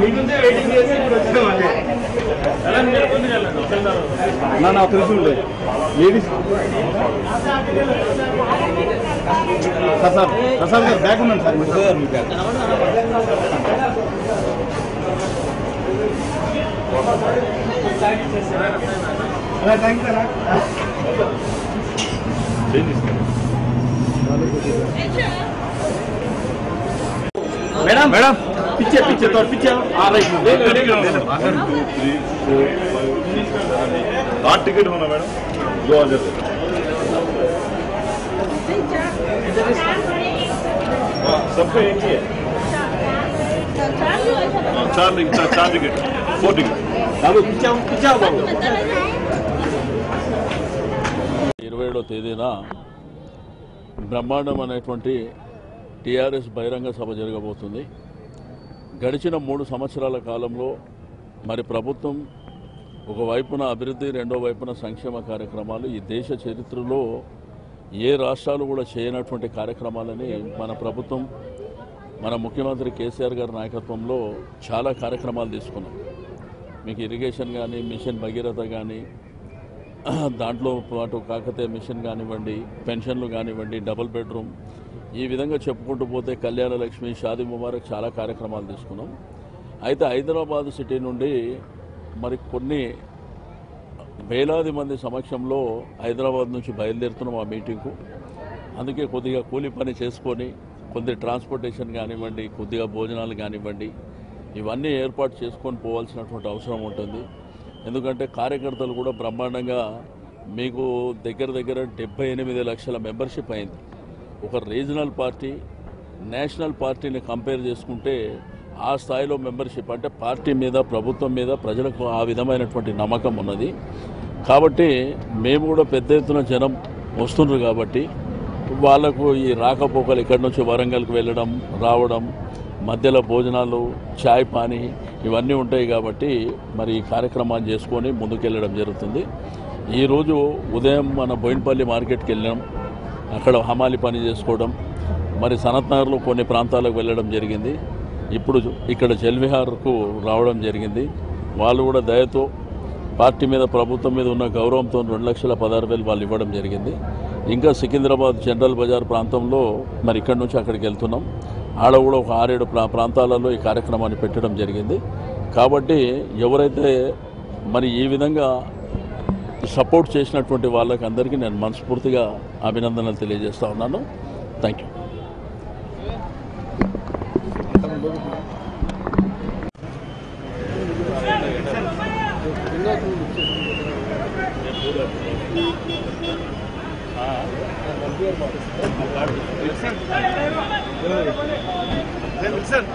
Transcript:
మీకుందే waiting చేసి ఇప్పుడు వచ్చినాం అదే నా నా తెలుసుండే లేడీస్ సార్ సార్ ప్రసాద్ గారు బ్యాగ్ ఉన్నాను సార్. మీరు sir me bag thank you madam madam పిచ్చే పిచ్చే తోడు పిచ్చే ఆ రైట్ आठ टिकट होना मैडम दो हजार हाँ, सबका एक ही है हाँ, चार टिकट चार, चार टिकट फोर टिकट బాబు పిచ్చావు పిచ్చావు బాబు ఇరవై ఏడో తేదీన బ్రహ్మాండం అనేటువంటి టీఆర్ఎస్ బహిరంగ సభ జరగబోతుంది. గడిచిన మూడు సంవత్సరాల కాలంలో మరి ప్రభుత్వం ఒకవైపున అభివృద్ధి రెండో వైపున సంక్షేమ కార్యక్రమాలు ఈ దేశ చరిత్రలో ఏ రాష్ట్రాలు కూడా చేయనటువంటి కార్యక్రమాలని మన ప్రభుత్వం మన ముఖ్యమంత్రి కేసీఆర్ గారి నాయకత్వంలో చాలా కార్యక్రమాలు తీసుకున్నాం. మీకు ఇరిగేషన్ కానీ మిషన్ భగీరథ కానీ దాంట్లో పాటు కాకతీయ మిషన్ కానివ్వండి పెన్షన్లు కానివ్వండి డబుల్ బెడ్రూమ్. ఈ విధంగా చెప్పుకుంటూ పోతే కళ్యాణ లక్ష్మి షాదీ ముబారక్ చాలా కార్యక్రమాలు తీసుకున్నాం. అయితే హైదరాబాద్ సిటీ నుండి మరి కొన్ని వేలాది మంది సమక్షంలో హైదరాబాద్ నుంచి బయలుదేరుతున్నాం ఆ మీటింగ్కు. అందుకే కొద్దిగా కూలి పని చేసుకొని కొద్ది ట్రాన్స్పోర్టేషన్ కానివ్వండి కొద్దిగా భోజనాలు కానివ్వండి ఇవన్నీ ఏర్పాటు చేసుకొని పోవాల్సినటువంటి అవసరం ఉంటుంది. ఎందుకంటే కార్యకర్తలు కూడా బ్రహ్మాండంగా మీకు దగ్గర దగ్గర డెబ్బై ఎనిమిది లక్షల మెంబర్షిప్ అయింది. ఒక రీజనల్ పార్టీ నేషనల్ పార్టీని కంపేర్ చేసుకుంటే ఆ స్థాయిలో మెంబర్షిప్ అంటే పార్టీ మీద ప్రభుత్వం మీద ప్రజలకు ఆ విధమైనటువంటి నమ్మకం ఉన్నది. కాబట్టి మేము కూడా పెద్ద ఎత్తున జనం వస్తున్నారు కాబట్టి వాళ్ళకు ఈ రాకపోకలు ఇక్కడి నుంచి వరంగల్కి వెళ్ళడం రావడం మధ్యలో భోజనాలు చాయ్ పానీ ఇవన్నీ ఉంటాయి కాబట్టి మరి ఈ కార్యక్రమాన్ని చేసుకొని ముందుకెళ్ళడం జరుగుతుంది. ఈరోజు ఉదయం మన బోయినపల్లి మార్కెట్కి వెళ్ళాం. అక్కడ హమాలి పని చేసుకోవడం. మరి సనత్నగర్లో కొన్ని ప్రాంతాలకు వెళ్ళడం జరిగింది. ఇప్పుడు ఇక్కడ జల్విహార్కు రావడం జరిగింది. వాళ్ళు కూడా దయతో పార్టీ మీద ప్రభుత్వం మీద ఉన్న గౌరవంతో రెండు లక్షల పదహారు వేలు వాళ్ళు ఇవ్వడం జరిగింది. ఇంకా సికింద్రాబాద్ జనరల్ బజార్ ప్రాంతంలో మరి ఇక్కడి నుంచి అక్కడికి వెళ్తున్నాం. ఆడ కూడా ఒక ఆరేడు ప్రా ప్రాంతాలలో ఈ కార్యక్రమాన్ని పెట్టడం జరిగింది. కాబట్టి ఎవరైతే మరి ఈ విధంగా సపోర్ట్ చేసినటువంటి వాళ్ళకి అందరికీ నేను మనస్ఫూర్తిగా అభినందనలు తెలియజేస్తా ఉన్నాను. Thank you sir